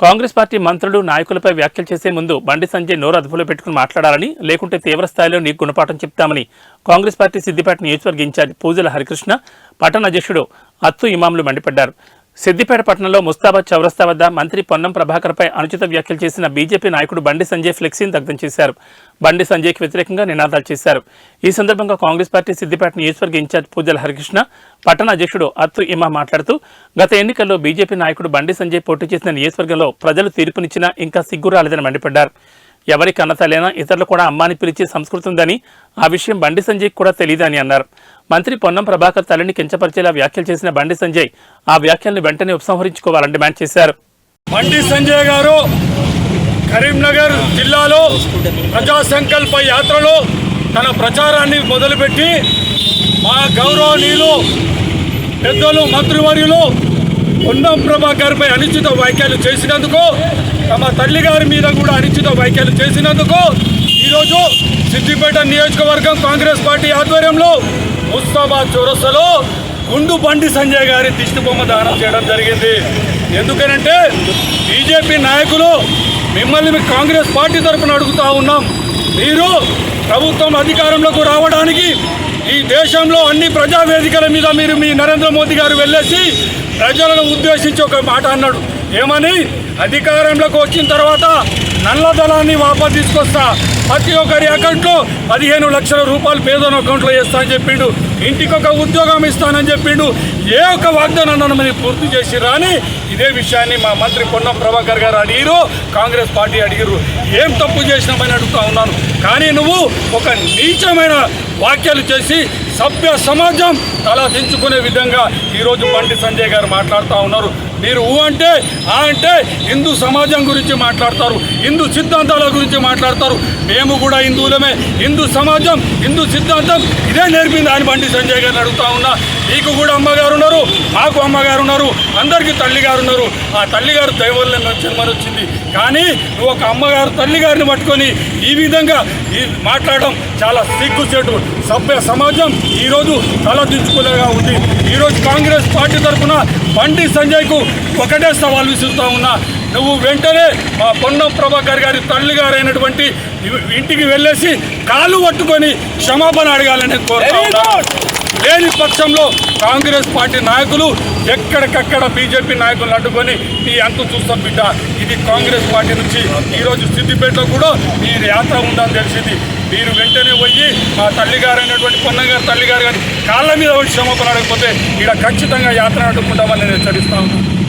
Congress party మంత్రులు నాయకులపై వ్యాఖ్యలు చేసే ముందు బండి సంజయ్ నోరు అదుపులో పెట్టుకుని మాట్లాడాలని లేకుంటే తీవ్ర స్థాయిలో నీకు గుణపాఠం చెప్తామని కాంగ్రెస్ పార్టీ సిద్దిపేట నియోజకవర్గ ఇన్ఛార్జ్ పూజల హరికృష్ణ పట్టణ అధ్యక్షుడు అత్తు ఇమాములు మండిపడ్డారు. సిద్దిపేట పట్టణంలో ముస్తాబాద్ చౌరస్తా వద్ద మంత్రి పొన్నం ప్రభాకర్పై అనుచిత వ్యాఖ్యలు చేసిన బీజేపీ నాయకుడు బండి సంజయ్ ఫ్లెక్సీని దగ్ధం చేశారు. బండి సంజయ్కి వ్యతిరేకంగా నినాదాలు చేశారు. ఈ సందర్భంగా కాంగ్రెస్ పార్టీ సిద్దిపేట నియోజకవర్గ ఇన్ఛార్జ్ పూజల హరికృష్ణ పట్టణ అధ్యక్షుడు అత్తు ఇమా మాట్లాడుతూ గత ఎన్నికల్లో బీజేపీ నాయకుడు బండి సంజయ్ పోటీ చేసిన నియోజకవర్గంలో ప్రజలు తీర్పునిచ్చినా ఇంకా సిగ్గు రాలేదని మండిపడ్డారు. ఎవరి కన్నతలైనా ఇతరులు కూడా అమ్మాని పిలిచే సంస్కృతి ఉందని ఆ విషయం బండి సంజయ్ కూడా తెలియదని అన్నారు. మంత్రి పొన్నం ప్రభాకర్ తల్లిని కించపరిచేలా వ్యాఖ్యలు చేసిన బండి సంజయ్ ఆ వ్యాఖ్యల్ని వెంటనే ఉపసంహరించుకోవాలని డిమాండ్ చేశారు. బండి సంజయ్ గారు కరీంనగర్ జిల్లాలో ప్రజా సంకల్ప యాత్రలో తన ప్రచారాన్ని మొదలుపెట్టి మా గౌరవనీయులు పెద్దలు మంత్రివర్యులు పొన్నం ప్రభాకర్పై అనుచిత వ్యాఖ్యలు చేసినందుకు తమ తల్లి గారి మీద కూడా అనిశ్చిత వ్యాఖ్యలు చేసినందుకు ఈరోజు సిద్దిపేట నియోజకవర్గం కాంగ్రెస్ పార్టీ ఆధ్వర్యంలో ముస్తాబాద్ చౌరస్తలో గుండు బండి సంజయ్ గారి దిష్టిబొమ్మ దానం చేయడం జరిగింది. ఎందుకనంటే బీజేపీ నాయకులు మిమ్మల్ని కాంగ్రెస్ పార్టీ తరఫున అడుగుతా ఉన్నాం. మీరు ప్రభుత్వం అధికారంలోకి రావడానికి ఈ దేశంలో అన్ని ప్రజావేదికల మీద మీరు మీ నరేంద్ర మోదీ గారు వెళ్ళేసి ప్రజలను ఉద్దేశించి ఒక మాట అన్నాడు. ఏమని? అధికారంలోకి వచ్చిన తర్వాత నల్లధనాన్ని వాపసు తీసుకొస్తా. ప్రతి ఒక్కరి అకౌంట్లో పదిహేను లక్షల రూపాయలు పేదోని అకౌంట్లో వేస్తానని చెప్పిండు. ఇంటికొక ఉద్యోగం ఇస్తానని చెప్పిండు. ఏ ఒక్క వాగ్దానం మీరు పూర్తి చేసి రాని ఇదే విషయాన్ని మా మంత్రి పొన్నం ప్రభాకర్ గారు అడిగిరు కాంగ్రెస్ పార్టీ అడిగిరు ఏం తప్పు చేసినామని అడుగుతా ఉన్నాను. కానీ నువ్వు ఒక నీచమైన వ్యాఖ్యలు చేసి సభ్య సమాజం తల దించుకునే విధంగా ఈరోజు బండి సంజయ్ గారు మాట్లాడుతూ ఉన్నారు. మీరు ఊ అంటే ఆ అంటే హిందూ సమాజం గురించి మాట్లాడతారు హిందూ సిద్ధాంతాల గురించి మాట్లాడతారు. మేము కూడా హిందువులమే. హిందూ సమాజం హిందూ సిద్ధాంతం ఇదే నేర్పింది అని బండి సంజయ్ గారిని అడుగుతా ఉన్నా. మీకు కూడా అమ్మగారు ఉన్నారు మాకు అమ్మగారు ఉన్నారు అందరికీ తల్లిగారు ఉన్నారు. ఆ తల్లిగారు గారు జన్మని వచ్చింది కానీ నువ్వు ఒక అమ్మగారు తల్లిగారిని పట్టుకొని ఈ విధంగా ఈ మాట్లాడడం చాలా సిగ్గుచేటు. సభ్య సమాజం ఈరోజు తలదించుకునేగా ఉంది. ఈరోజు కాంగ్రెస్ పార్టీ తరఫున బండి సంజయ్కు ఒకటే సవాల్ విసురుతా ఉన్నా. నువ్వు వెంటనే మా పొన్నం ప్రభాకర్ గారి తల్లి గారైనటువంటి ఇంటికి వెళ్ళేసి కాలు పట్టుకొని క్షమాపణ అడగాలని కోరుతా. లేని పక్షంలో కాంగ్రెస్ పార్టీ నాయకులు ఎక్కడికక్కడ బీజేపీ నాయకులను అడ్డుకొని ఈ అంతు చూస్తాం బిడ్డ. ఇది కాంగ్రెస్ పార్టీ నుంచి ఈరోజు సిద్దిపేటలో కూడా మీ యాత్ర ఉందని తెలిసింది. మీరు వెంటనే పోయి మా తల్లిగారు అయినటువంటి పొన్నగారు తల్లిగారు కానీ కాళ్ళ మీద వచ్చి క్షమాపణ అడగకపోతే ఇక్కడ ఖచ్చితంగా యాత్ర అడ్డుకుంటామని నేను హెచ్చరిస్తా ఉన్నాను.